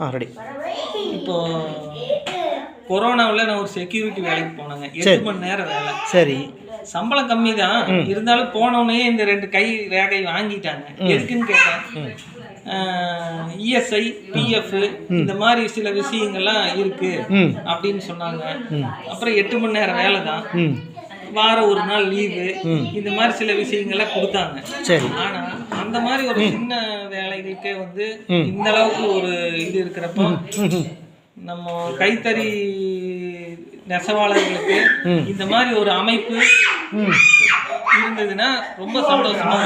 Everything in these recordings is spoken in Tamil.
ஆ ரெடி இப்போ கொரோனாவில் நான் ஒரு செக்யூரிட்டி வேலைக்கு போனேங்க. எட்டு மணி நேரம் வேலை. சரி. சம்பளம் கம்மி தான் இருந்தாலும் போனோடனே இந்த ரெண்டு கை ரேகை வாங்கிட்டாங்க. எதுக்குன்னு கேட்டேன். இஎஸ்ஐ பிஎஃப் இந்த மாதிரி சில விஷயங்கள்லாம் இருக்கு அப்படின்னு சொன்னாங்க. அப்புறம் எட்டு மணி நேரம் வேலை தான் ம் வாரம் ஒரு நாள் லீவு இந்த மாதிரி சில விஷயங்கள்லாம் கொடுத்தாங்க. சரி. ஆனா அந்த மாதிரி ஒரு சின்ன வேலைகளுக்கே வந்து இந்த அளவுக்கு ஒரு இது இருக்கிறப்போ நம்ம கைத்தறி நெசவாளர்களுக்கு இந்த மாதிரி ஒரு அமைப்பு இருந்ததுன்னா ரொம்ப சந்தோஷமா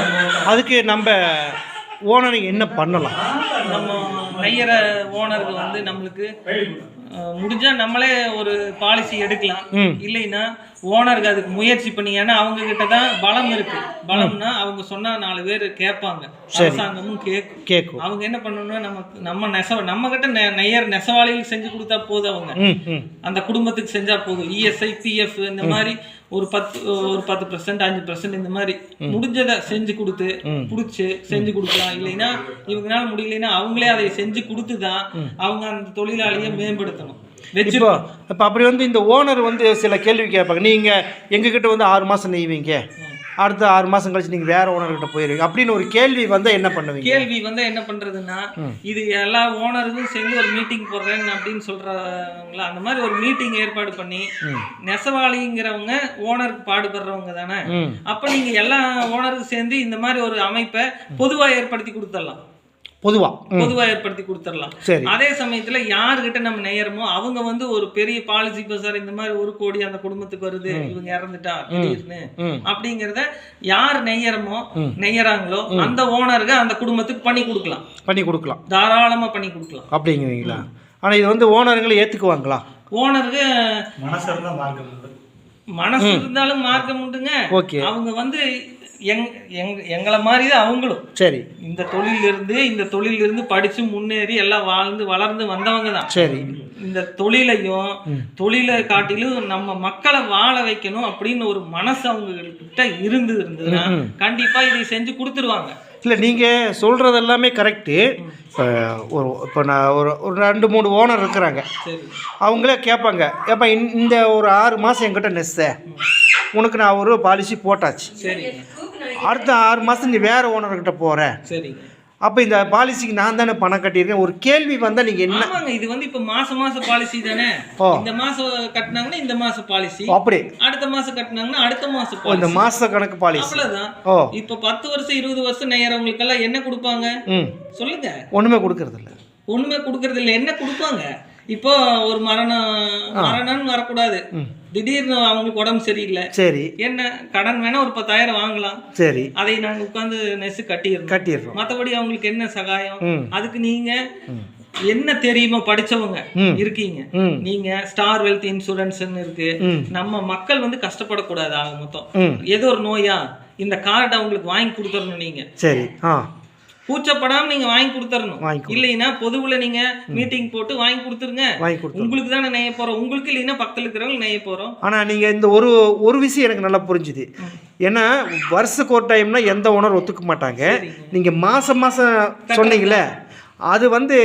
அதுக்கு நம்ம ஓனருக்கு என்ன பண்ணலாம்? நம்ம நெய்யற ஓனருக்கு வந்து நம்மளுக்கு முடிஞ்சா நம்மளே ஒரு பாலிசி எடுக்கலாம். இல்லைன்னா ஓனருக்கு அதுக்கு முயற்சி பண்ணி ஏன்னா அவங்க கிட்ட தான் பலம் இருக்கு. பலம்னா அவங்க சொன்னா நாலு பேர் கேட்பாங்க. அரசாங்கமும் கேட்கும் கேட்கும் அவங்க என்ன பண்ணணும்னா நம்ம நம்ம நெசவ நம்ம கிட்ட நெய்யர் நெசவாளிகள் செஞ்சு கொடுத்தா போதும் அவங்க. அந்த குடும்பத்துக்கு செஞ்சா போதும். இஎஸ்ஐ பிஎஃப் இந்த மாதிரி ஒரு பத்து ஒரு பத்து பர்சன்ட் அஞ்சு பர்சன்ட் இந்த மாதிரி முடிஞ்சதை செஞ்சு கொடுத்து பிடிச்சி செஞ்சு கொடுக்கலாம். இல்லைன்னா இவங்களால முடியலைன்னா அவங்களே அதை செஞ்சு கொடுத்து தான் அவங்க அந்த தொழிலாளியை மேம்படுத்தணும். இப்போ இப்போ அப்படி வந்து இந்த ஓனர் வந்து சில கேள்வி கேட்பாங்க. நீங்கள் எங்ககிட்ட வந்து ஆறு மாதம் நெய்வீங்க. அடுத்த ஆறு மாதம் கழிச்சு நீங்கள் வேற ஓனர்கிட்ட போயிருவீங்க. அப்படின்னு ஒரு கேள்வி வந்தால் என்ன பண்ணுவீங்க? கேள்வி வந்து என்ன பண்றதுன்னா இது எல்லா ஓனருக்கும் சேர்ந்து ஒரு மீட்டிங் போடுறேன் அப்படின்னு சொல்றவங்கள அந்த மாதிரி ஒரு மீட்டிங் ஏற்பாடு பண்ணி நெசவாளிங்கிறவங்க ஓனருக்கு பாடுபடுறவங்க தானே? அப்ப நீங்க எல்லா ஓனருக்கும் சேர்ந்து இந்த மாதிரி ஒரு அமைப்பை பொதுவா ஏற்படுத்தி கொடுத்துடலாம். பொதுவாக பொதுவா ஏற்படுத்தி கொடுத்துடலாம். சரி. அதே சமயத்துல யாருகிட்ட நம்ம நெய்யறோமோ அவங்க வந்து ஒரு பெரிய பாலிசி சார் இந்த மாதிரி ஒரு கோடி அந்த குடும்பத்துக்கு வருது இவங்க இறந்துட்டா திடீர்னு அப்படிங்கறத யார் நெய்யறமோ நெய்யறாங்களோ அந்த ஓனருக்கு அந்த குடும்பத்துக்கு பண்ணி கொடுக்கலாம். பண்ணி கொடுக்கலாம். தாராளமா பண்ணி கொடுக்கலாம். அப்படிங்கிறீங்களா? ஆனால் இது வந்து ஓனருங்களை ஏற்றுக்குவாங்களா ஓனருக்கு மனசு இருந்தா மார்க்கம் உண்டு. மனசு இருந்தாலும் மார்க்கம் உண்டுங்க. ஓகே. அவங்க வந்து எங் எங் எங்களை மாதிரி தான் அவங்களும். சரி. இந்த தொழிலிருந்து இந்த தொழிலிருந்து படிச்சு முன்னேறி எல்லாம் வாழ்ந்து வளர்ந்து வந்தவங்க தான் சரி. இந்த தொழிலையும் தொழிலை காட்டிலும் நம்ம மக்களை வாழ வைக்கணும் அப்படின்னு ஒரு மனசு அவங்க கிட்ட இருந்து இருந்ததுன்னா கண்டிப்பா இதை செஞ்சு கொடுத்துருவாங்க. இல்லை நீங்கள் சொல்கிறது எல்லாமே கரெக்டு இப்போ ஒரு இப்போ நான் ஒரு ஒரு ரெண்டு மூணு ஓனர் இருக்கிறாங்க. அவங்களே கேட்பாங்க ஏப்பா இந்த- ஒரு ஆறு மாதம் என்கிட்ட நெஸ்ஸ. உனக்கு நான் ஒரு பாலிசி போட்டாச்சு. அடுத்த ஆறு மாதம் நீ வேறு ஓனர்கிட்ட போகிற சரிங்க அப்போ இந்த பாலிசிக்கு நான் தானே பணம் கட்டியிருக்கேன். ஒரு கேள்வி வந்தால் நீங்கள் என்ன? இது வந்து இப்ப மாச மாச பாலிசி தானே. இந்த மாசம் கட்டினாங்கன்னா இந்த மாச பாலிசி அப்படி. அடுத்த மாசம் கட்டினாங்கன்னா அடுத்த ஓ, இந்த மாத கணக்கு பாலிசி ஓ. இப்ப பத்து வருஷம் இருபது வருஷம் நெய்யறவங்களுக்கு எல்லாம் என்ன கொடுப்பாங்க? ம். சொல்லுங்க. ஒன்றுமே கொடுக்கறதில்ல. ஒண்ணுமே கொடுக்கறது இல்ல என்ன கொடுப்பாங்க? இப்போ ஒரு மரணம் மரணம்னு வரக்கூடாது. திடீர்னு அவங்களுக்கு உடம்பு சரியில்லை. சரி. என்ன கடன் வேணா ஒரு பத்தாயிரம் வாங்கலாம். சரி. அதை நாங்க உட்காந்து நெசு கட்டிடுறோம். கட்டிடுறோம். மத்தபடி அவங்களுக்கு என்ன சகாயம். அதுக்கு நீங்க என்ன தெரியுமோ படிச்சவங்க. இருக்கீங்க. நீங்க ஸ்டார் வெல்த் இன்சூரன்ஸ்னு இருக்கு. நம்ம மக்கள் வந்து கஷ்டப்படக்கூடாது ஆக மொத்தம். ஏதோ ஒரு நோயா இந்த கார்டை அவங்களுக்கு வாங்கி கொடுத்துடணும் நீங்க. சரி. ஆ. கூச்சப்படாம நீங்க வாங்கி கொடுத்துடணும். இல்லைன்னா பொதுவுல நீங்க மீட்டிங் போட்டு வாங்கி கொடுத்துருங்க. உங்களுக்கு தானே நெய்ய போறோம். உங்களுக்கு இல்லைன்னா பக்கத்துல இருக்கிறவங்க நெய்ய போறோம். ஆனால் நீங்கள் இந்த ஒரு ஒரு விஷயம் எனக்கு நல்லா புரிஞ்சுது. ஏன்னா வருஷத்துக்கு ஒரு டைம்னா எந்த ஓனர் ஒத்துக்க மாட்டாங்க. நீங்கள் மாதம் மாதம் சொன்னீங்களே அது வந்து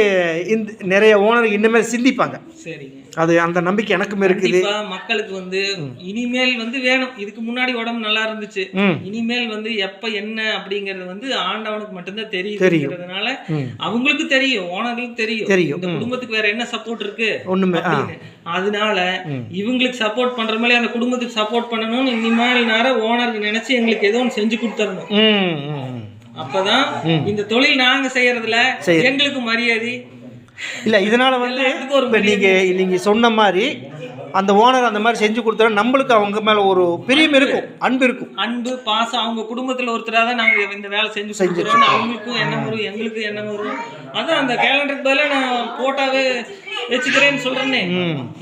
இந்த நிறைய ஓனர் இனிமேல் சிந்திப்பாங்க. சரிங்க. அது அந்த நம்பிக்கை எனக்கும் இருக்குது. கண்டிப்பா மக்களுக்கு வந்து இனிமேல் வந்து வேணும். இதுக்கு முன்னாடி உடம்பு நல்லா இருந்துச்சு. ம். இனிமேல் வந்து எப்ப என்ன அப்படிங்கறது வந்து ஆண்டவனுக்கு மட்டும்தான் தெரியும். தெரியுங்கிறதுனால ம். அவங்களுக்கு தெரியும். ஓனர்களுக்கு தெரியும். தெரியும். இந்த குடும்பத்துக்கு வேற என்ன சப்போர்ட் இருக்கு? ஒன்றுமே ஆ. அப்படின்னு. அதனால இவங்களுக்கு சப்போர்ட் பண்ற மாதிரி அந்த குடும்பத்துக்கு சப்போர்ட் பண்ணணும்னு இனிமேல் நேரம் ஓனருக்கு நினைச்சு எங்களுக்கு ஏதோ ஒன்று செஞ்சு கொடுத்துடணும். ம் ம். அப்பதான் இந்த தொழில் நாங்க செய்யறதுல செய்யறது. எங்களுக்கு மரியாதை. இல்லை இதனால் வந்து இப்போ நீங்கள் நீங்கள் சொன்ன மாதிரி அந்த ஓனர் அந்த மாதிரி செஞ்சு கொடுத்தா நம்மளுக்கு அவங்க மேலே ஒரு பிரியம் இருக்கும் அன்பு இருக்கும். அன்பு பாசம் அவங்க குடும்பத்துல ஒருத்தரா தான் நாங்க இந்த வேலை செஞ்சு கொடுக்குறோம். அவங்களுக்கும் என்ன வரும் எங்களுக்கு என்ன வரும் அதான் அந்த கேலண்டருக்கு பதிலா நான் போட்டாவே வச்சுக்கிறேன்னு சொல்றேனே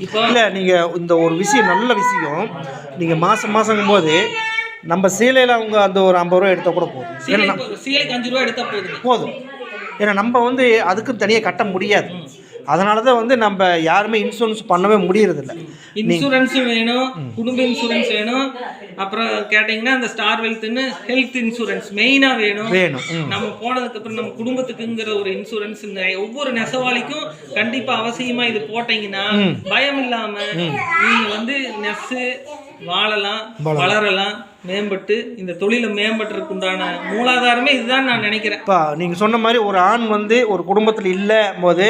இப்போ இல்லை நீங்கள் இந்த ஒரு விஷயம் நல்ல விஷயம். நீங்கள் மாதம் மாதங்கும் போது நம்ம சீலையில் அவங்க அந்த ஒரு ஐம்பது ரூபா எடுத்தால் கூட போதும். சீலைக்கு அஞ்சு ரூபா எடுத்தா போதுங்க போதும். ஏன்னா நம்ம வந்து அதுக்கும் தனியாக கட்ட முடியாது. அதனால தான் வந்து நம்ம யாருமே இன்சூரன்ஸ் பண்ணவே முடியறதில்ல. இன்சூரன்ஸும் வேணும் குடும்ப இன்சூரன்ஸ் வேணும். அப்புறம் கேட்டிங்கன்னா அந்த ஸ்டார் வெல்த்னு ஹெல்த் இன்சூரன்ஸ் மெயினாக வேணும். வேணும். நம்ம போனதுக்கு அப்புறம் நம்ம குடும்பத்துக்குங்கிற ஒரு இன்சூரன்ஸ் ஒவ்வொரு நெசவாளிக்கும் கண்டிப்பா அவசியமா இது போட்டீங்கன்னா பயம் இல்லாம நீங்க வந்து நெசு வாழலாம் வளரலாம் மேம்பட்டு இந்த தொழிலை மேம்பட்டுறதுக்கு உண்டான மூலாதாரமே இதுதான் நான் நினைக்கிறேன். இப்போ நீங்கள் சொன்ன மாதிரி ஒரு ஆண் வந்து ஒரு குடும்பத்தில் இல்லை போது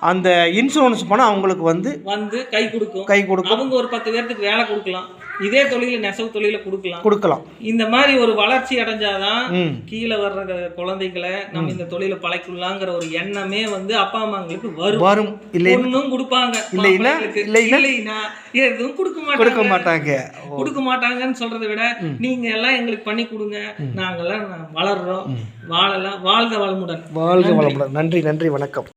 அந்த இன்சூரன்ஸ் பணம் அவங்களுக்கு வந்து வந்து கை கொடுக்கும். கை கொடுக்கும். அவங்க ஒரு பத்து பேர்த்துக்கு வேலை கொடுக்கலாம். இதே தொழில நெசவு தொழில கொடுக்கலாம். கொடுக்கலாம். இந்த மாதிரி ஒரு வளர்ச்சி அடைஞ்சாதான் கீழே வர்ற குழந்தைகளை நம்ம இந்த தொழிலை பழக்கலாங்கிற ஒரு எண்ணமே வந்து அப்பா அம்மாங்களுக்கு வரும். வரும். இல்லை பொண்ணும் கொடுப்பாங்க. இல்லைன்னா? மாப்பிள்ளைகளுக்கு. இல்லைன்னா? எதுவும் கொடுக்க கொடுக்க மாட்டாங்க. மாட்டாங்க கொடுக்க மாட்டாங்கன்னு சொல்றதை விட நீங்க எல்லாம் எங்களுக்கு பண்ணி கொடுங்க. நாங்கெல்லாம் வளர்றோம். வாழலாம். வாழ்க வளமுடன். வாழ்க வளமுடன். நன்றி நன்றி. வணக்கம்.